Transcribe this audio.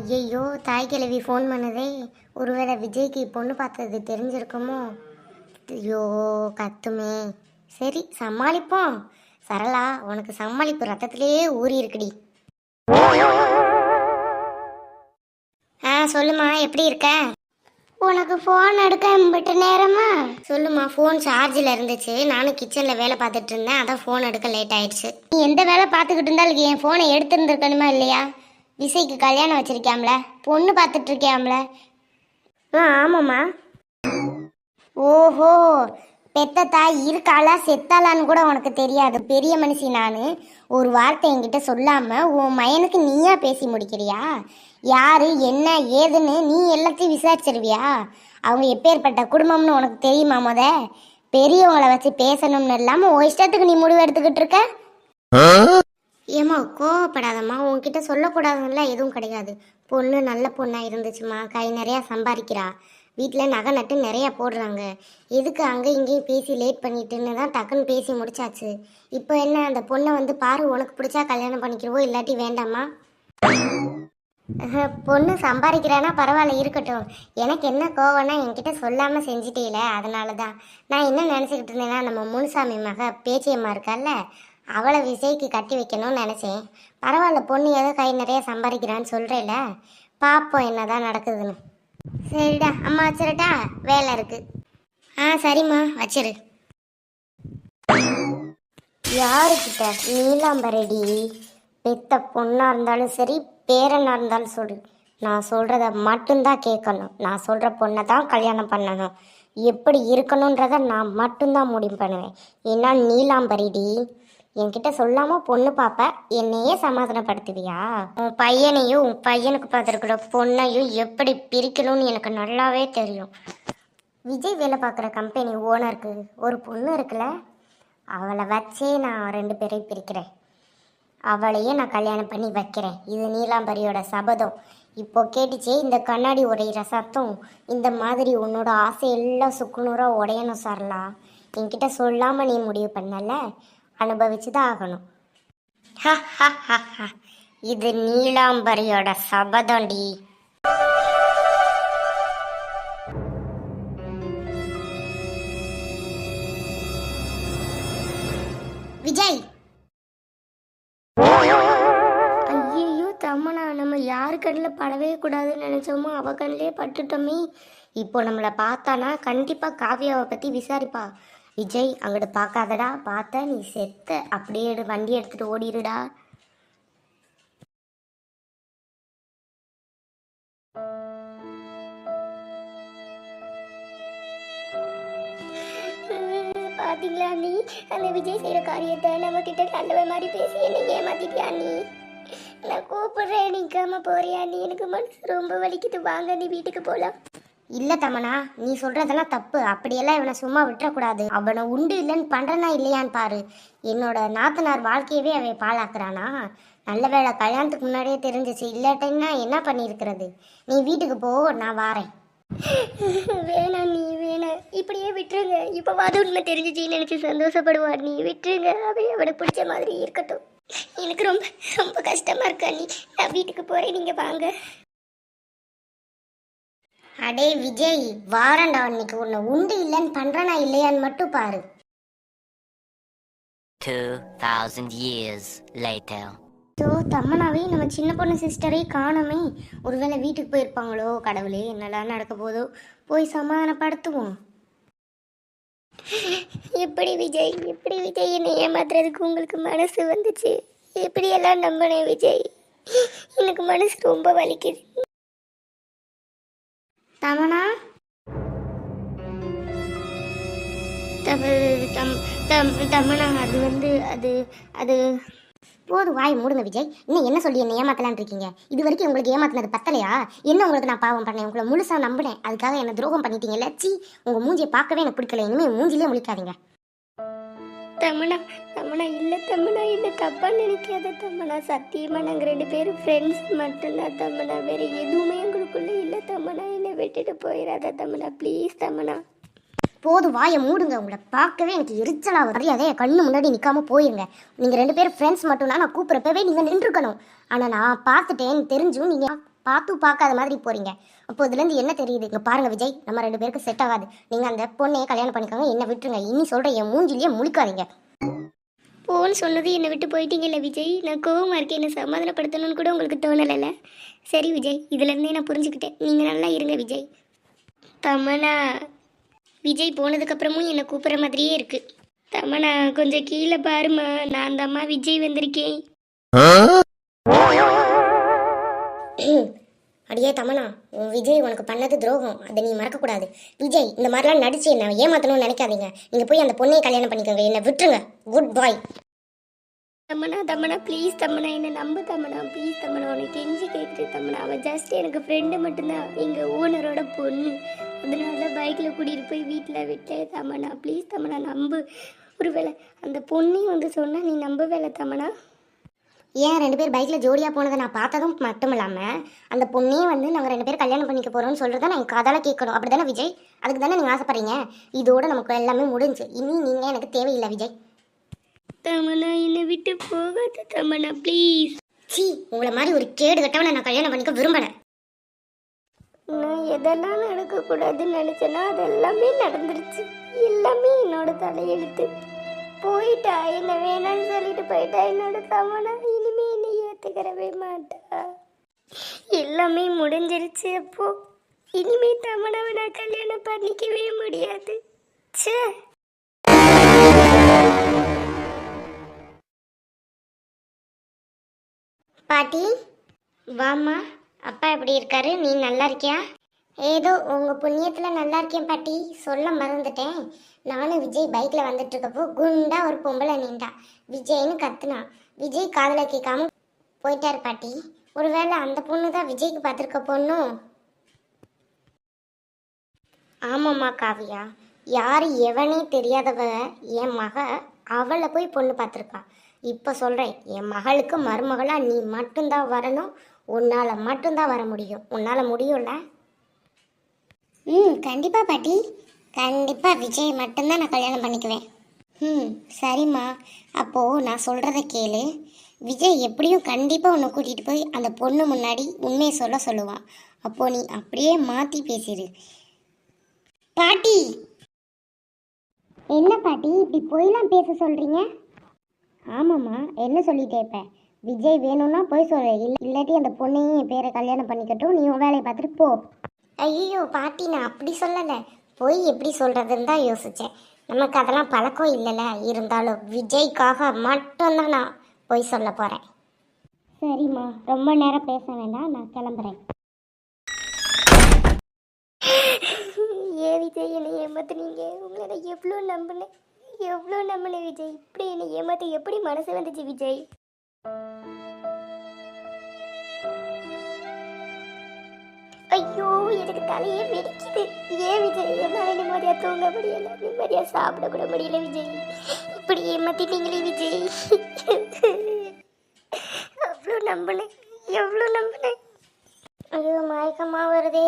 ஐயையோ தாய் கிழவி ஃபோன் பண்ணதே. ஒருவேளை விஜய்க்கு பொண்ணு பார்த்தது தெரிஞ்சிருக்குமோ? ஐயோ கத்துமே. சரி சமாளிப்போம். சரளா உனக்கு சமாளிப்பு ரத்தத்திலேயே ஊறி இருக்குடி. ஆ சொல்லுமா எப்படி இருக்க? உனக்கு ஃபோன் எடுக்க எம்பிட்டு நேரமா? சொல்லுமா ஃபோன் சார்ஜில் இருந்துச்சு. நானும் கிச்சனில் வேலை பார்த்துட்டு இருந்தேன். அதான் ஃபோன் எடுக்க லேட் ஆயிடுச்சு. நீ எந்த வேலை பார்த்துக்கிட்டு இருந்தாலும் என் ஃபோனை எடுத்துருந்துருக்கணுமா இல்லையா? விசைக்கு கல்யாணம் வச்சிருக்கியாம்ல? பொண்ணு பார்த்துட்டு இருக்கியாம்ல ஆ ஆமாம்மா. ஓஹோ பெத்த தாய் இருக்காளா செத்தாளான்னு கூட உனக்கு தெரியாது. பெரிய மனுஷி நான். ஒரு வார்த்தை என்கிட்ட சொல்லாமல் உன் மயனுக்கு நீயா பேசி முடிக்கிறியா? யாரு என்ன ஏதுன்னு நீ எல்லாத்தையும் விசாரிச்சிருவியா? அவங்க எப்பேற்பட்ட குடும்பம்னு உனக்கு தெரியுமா முத? பெரியவங்களை வச்சு பேசணும்னு இல்லாமல் உன் இஷ்டத்துக்கு நீ முடிவு எடுத்துக்கிட்டு இருக்க? ஏம்மா கோவப்படாதம்மா. உன்கிட்ட சொல்லக்கூடாதுன்னா எதுவும் கிடையாது. பொண்ணு நல்ல பொண்ணாக இருந்துச்சுமா கை நிறையா சம்பாதிக்கிறா. வீட்டில் நகை நட்டு நிறையா போடுறாங்க. எதுக்கு அங்கே இங்கேயும் பேசி லேட் பண்ணிட்டுன்னு தான் டக்குன்னு பேசி முடிச்சாச்சு. இப்போ என்ன அந்த பொண்ணை வந்து பாரு உனக்கு பிடிச்சா கல்யாணம் பண்ணிக்கிறவோ இல்லாட்டி வேண்டாமா? பொண்ணு சம்பாதிக்கிறானா பரவாயில்ல இருக்கட்டும். எனக்கு என்ன கோவம்னா என்கிட்ட சொல்லாமல் செஞ்சிட்டேல அதனால தான் நான் என்ன நினச்சிக்கிட்டு இருந்தேன்னா நம்ம முனுசாமி மக பேச்சியம்மா இருக்கால்ல அவளை விஜய்க்கு கட்டி வைக்கணும்னு நினச்சேன். பரவாயில்ல பொண்ணு ஏதோ கை நிறைய சம்பாதிக்கிறான்னு சொல்கிறேல பார்ப்போம் என்ன தான் நடக்குதுன்னு. சரிடா அம்மா வச்சிருட்டா வேலை இருக்குது ஆ சரிம்மா வச்சிரு. யாருக்கிட்ட நீலாம்பரடி? பெத்த பொண்ணாக இருந்தாலும் சரி பேரனாக இருந்தாலும் சொல்லு. நான் சொல்கிறத மட்டும்தான் கேட்கணும். நான் சொல்கிற பொண்ணை தான் கல்யாணம் பண்ணணும். எப்படி இருக்கணுன்றத நான் மட்டும்தான் முடிவு பண்ணுவேன். ஏன்னா நீலாம்பரிடி என்கிட்ட சொல்லாம பொண்ணு பாப்ப என்னையே சமாதானப்படுத்துவியா? உன் பையனையும் உன் பையனுக்கு பார்த்துருக்கிற பொண்ணையும் எப்படி பிரிக்கணும்னு எனக்கு நல்லாவே தெரியும். விஜய் வேலை பார்க்குற கம்பெனி ஓனருக்கு ஒரு பொண்ணு இருக்குல்ல அவளை வச்சே நான் ரெண்டு பேரையும் பிரிக்கிறேன். அவளையே நான் கல்யாணம் பண்ணி வைக்கிறேன். இது நீலாம்பரியோட சபதம். இப்போ கேட்டுச்சே இந்த கண்ணாடி உடையிற சத்தம் இந்த மாதிரி உன்னோட ஆசை எல்லாம் சுக்குநூறாக உடையணும் சரலா. என்கிட்ட சொல்லாமல் நீ முடிவு பண்ணல. அனுபவிச்சு தான் ஆகணும் இது நீலாம்பரியோட சபதண்டி. விஜய்! ஐயோ தம்மனா நம்ம யாரு கண்ணில் படவே கூடாதுன்னு நினைச்சோமோ அவ கண்ணிலே பட்டுட்டோமே. இப்போ நம்மளை பார்த்தானா கண்டிப்பாக காவியாவை பற்றி விசாரிப்பா. விஜய் அங்கிட்டு பார்க்காதடா பார்த்த நீ செத்த அப்படியே எடு, வண்டி எடுத்துட்டு ஓடிடுடா பாத்தீங்களா நீ அந்த விஜய் செய்யற காரியத்தை நம்ம கிட்ட கண்டவ மாதிரி பேசி என்ன ஏமாத்திட்டியா நீ நான் கூப்பிடுறேன் நீக்காம போறியா நீ எனக்கு மனசு ரொம்ப வலிக்குது. வாங்க நீ வீட்டுக்கு போலாம். இல்ல தமனா நீ சொல்றதெல்லாம் தப்பு. அப்படியெல்லாம் இவனை சும்மா விட்டுறக்கூடாது. அவனை உண்டு இல்லைன்னு பண்றனா இல்லையான்னு பாரு. என்னோட நாத்தனார் வாழ்க்கையவே அவன் பாழாக்குறானா? நல்ல வேளை கல்யாணத்துக்கு முன்னாடியே தெரிஞ்சிச்சு. இல்லாட்டின்னா என்ன பண்ணியிருக்கிறது? நீ வீட்டுக்கு போ நான் வாரேன். வேணாம் நீ வேணாம். இப்படியே விட்டுருங்க. இப்போ அது உண்மை தெரிஞ்சிச்சின்னு நினைச்சு சந்தோஷப்படுவார். நீ விட்டுருங்க. அப்படியே அவனுக்கு பிடிச்ச மாதிரி இருக்கட்டும். எனக்கு ரொம்ப ரொம்ப கஷ்டமா இருக்கா நீ நான் வீட்டுக்கு போகிறேன் நீங்க வாங்க. அடே விஜய் வாரண்டா இன்னைக்கு உன்னை உண்டு இல்லைன்னு பண்றனா இல்லையான்னு மட்டும் பாரு. 2,000 years later. ஸோ தம்மனாவே நம்ம சின்ன பொண்ணு சிஸ்டரே காணோமே. ஒருவேளை வீட்டுக்கு போயிருப்பாங்களோ கடவுளே என்னடா நடக்க போதோ. போய் சமாதானப்படுத்துவோம். எப்படி விஜய் எப்படி விஜய் என்னை ஏமாத்துறதுக்கு உங்களுக்கு மனசு வந்துச்சு? எப்படி எல்லாம் நம்பினேன் விஜய்? எனக்கு மனசு ரொம்ப வலிக்குது. தமனா தம- தம் தம் தமனா அது வந்து அது அது போதும் வாய் மூடுங்க விஜய். இன்னும் என்ன சொல்லி என்ன ஏமாத்தலான் இருக்கீங்க? இது வரைக்கும் உங்களுக்கு ஏமாத்தினது பத்தலையா? என்ன உங்களுக்கு நான் பாவம் பண்ணேன்? உங்களை முழுசா நம்பினேன். அதுக்காக என்ன துரோகம் பண்ணிட்டீங்கல்ல. சி உங்க மூஞ்சியை பார்க்கவே எனக்கு பிடிக்கல. இனிமே மூஞ்சிலே முழிக்காதீங்க. தமனா தமனா இல்ல தமனா என்ன தப்பா நினைக்காத தமனா சத்தியமா நாங்க ரெண்டு பேரும் ஃப்ரெண்ட்ஸ் மட்டும்தான் தமனா வேற எதுவுமே எங்களுக்குள்ள இல்ல தமனா என்னை விட்டுட்டு போயிடாத தமனா. ப்ளீஸ் தமனா. போதும் வாயை மூடுங்க. உங்களை பார்க்கவே எனக்கு எரிச்சலாக வருது. என் கண்ணு முன்னாடி நிற்காம போயிருங்க. நீங்கள் ரெண்டு பேரும் ஃப்ரெண்ட்ஸ் மட்டும்னா நான் கூப்பிட்றப்பவே நீங்கள் நின்றுக்கணும் ஆனால் நான் பார்த்துட்டேன் தெரிஞ்சும் நீங்கள் பார்த்து பார்க்காத மாதிரி போகிறீங்க அப்போ இதுலேருந்து என்ன தெரியுது? இங்கே பாருங்கள் விஜய் நம்ம ரெண்டு பேருக்கு செட் ஆகாது. நீங்கள் அந்த பொண்ணையே கல்யாணம் பண்ணிக்கோங்க. என்ன விட்டுருங்க. இனி சொல்கிற என் மூஞ்சிலேயே முழிக்காதீங்க. போன்னு சொன்னது என்னை விட்டு போயிட்டீங்கல்ல விஜய்? நான் கோவமாக இருக்கேன் என்னை சமாதானப்படுத்தணும்னு கூட உங்களுக்கு தோணலைல்ல? சரி விஜய் இதுலேருந்தே நான் புரிஞ்சுக்கிட்டேன். நீங்கள் நல்லா இருங்க விஜய். தமனா விஜய் போனதுக்கப்புறமும் என்னை கூப்பிட்ற மாதிரியே இருக்குது தமனா கொஞ்சம் கீழே பாருமா நான் தம்மா விஜய் வந்திருக்கேன். அடியே தமனா உன் விஜய் உனக்கு பண்ணது துரோகம். அதை நீ மறக்கக்கூடாது. விஜய் இந்த மாதிரிலாம் நடிச்சு என்ன ஏமாத்தணும்னு நினைக்காதீங்க. நீங்கள் போய் அந்த பொண்ணையை கல்யாணம் பண்ணிக்கோங்க. என்னை விட்டுருங்க. Good bye Tamannaah Tamannaah please Tamannaah என்னை நம்பு தமனா ப்ளீஸ் தமனா உனக்கு கெஞ்சி கேட்டு தமனா. அவள் ஜஸ்ட் எனக்கு ஃப்ரெண்டு மட்டும்தான் எங்கள் ஓனரோட பொண்ணு. அதனால பைக்கில் கூட்டிகிட்டு போய் வீட்டில் விட்டேன் தமனா. ப்ளீஸ் தமனா நம்பு. ஒருவேளை அந்த பொண்ணையும் வந்து சொன்னால் நீ நம்ப வேலை தமனா? ஏன் ரெண்டு பேர் பைக்கில் ஜோடியாக போனதை நான் பார்த்ததும் மட்டும் இல்லாமல் அந்த பொண்ணே வந்து நாங்கள் ரெண்டு பேரும் கல்யாணம் பண்ணிக்க போகிறோம்னு சொல்கிறத நான் என் காதால கேட்கணும். அப்படி தானே விஜய்? அதுக்கு தானே நீங்கள் ஆசைப்பட்றீங்க? இதோடு நமக்கு எல்லாமே முடிஞ்சு. இனி நீங்கள் எனக்கு தேவையில்லை விஜய். தமனா என்னை விட்டு போகாத தமனா ப்ளீஸ் சி உங்களை மாதிரி ஒரு கேடு கட்டவனை நான் கல்யாணம் பண்ணிக்க விரும்பலை. நான் எதெல்லாம் நடக்கக்கூடாதுன்னு நினச்சேனோ அது எல்லாமே நடந்துருச்சு. எல்லாமே என்னோட தலையெழுத்து. போயிட்டா என்ன வேணாம்னு சொல்லிட்டு போயிட்டா என்னோட தமனா இனிமே என்னை ஏற்றுக்கிறவே மாட்டா. எல்லாமே முடிஞ்சிருச்சு அப்போ. இனிமே தமனாவை நான் கல்யாணம் பண்ணிக்கவே முடியாது. ச்சே. பாட்டி. வாம்மா அப்பா எப்படி இருக்காரு? நீ நல்லா இருக்கியா? ஏதோ உங்கள் புண்ணியத்தில் நல்லா இருக்கேன் பாட்டி. சொல்ல மறந்துட்டேன். நானும் விஜய் பைக்கில் வந்துட்டுருக்கப்போ குண்டா ஒரு பொம்பளை நின்றா. விஜய்னு கத்துனா. விஜய் காதில் கேட்காம போயிட்டார் பாட்டி. ஒருவேளை அந்த பொண்ணு தான் விஜய்க்கு பார்த்துருக்க பொண்ணும் ஆமாம்மா காவியா. யார் எவனே தெரியாதவ என் மக அவளை போய் பொண்ணு பார்த்துருக்கா. இப்போ சொல்கிறேன் என் மகளுக்கு மருமகளாக நீ மட்டும்தான் வரணும் உன்னால் மட்டும்தான் வர முடியும். உன்னால் முடியும்ல? ம் கண்டிப்பாக பாட்டி. கண்டிப்பாக விஜய் மட்டும்தான் நான் கல்யாணம் பண்ணிக்குவேன். ம் சரிம்மா. அப்போது நான் சொல்கிறத கேளு. விஜய் எப்படியும் கண்டிப்பாக உன்னை கூட்டிகிட்டு போய் அந்த பொண்ணு முன்னாடி உண்மையை சொல்ல சொல்லுவான். அப்போது நீ அப்படியே மாற்றி பேசிடு பாட்டி! என்ன பாட்டி இப்படி பொய்லாம் பேச சொல்கிறீங்க ஆமாம்மா. என்ன சொல்லிட்டே இப்போ விஜய் வேணும்னா போய் சொல்லு. இல்லை இல்லாட்டி அந்த பொண்ணையும் என் பேரை கல்யாணம் பண்ணிக்கட்டும். நீ உன் வேலையை பார்த்துட்டு போ. ஐயோ பாட்டி நான் அப்படி சொல்லலை. பொய் எப்படி சொல்கிறதுன்னு தான் யோசித்தேன் நமக்கு அதெல்லாம் பழக்கம் இல்லைல்ல. இருந்தாலும் விஜய்க்காக மட்டும்தான் நான் பொய் சொல்ல போகிறேன் சரிம்மா. ரொம்ப நேரம் பேச வேண்டாம். நான் கிளம்புறேன். ஏ விஜய் என்னை ஏமாத்துனீங்க? உங்களை எவ்வளோ நம்பினேன். எவ்வளோ நம்மளை விஜய்? இப்படி என்ன ஏமாத்த எப்படி மனசு வந்துச்சு விஜய்? ஐயோ எனக்கு தலையே வெடிக்குது. ஏன் விஜய்? என்னால் நிம்மதியாக தூங்க முடியல? நிம்மதியாக சாப்பிடக்கூட முடியல விஜய். இப்படி ஏமாத்திட்டீங்களே விஜய். அவ்வளோ நம்பினேன் எவ்வளோ நம்பினேன் ஐயோ மயக்கமாக வருதே.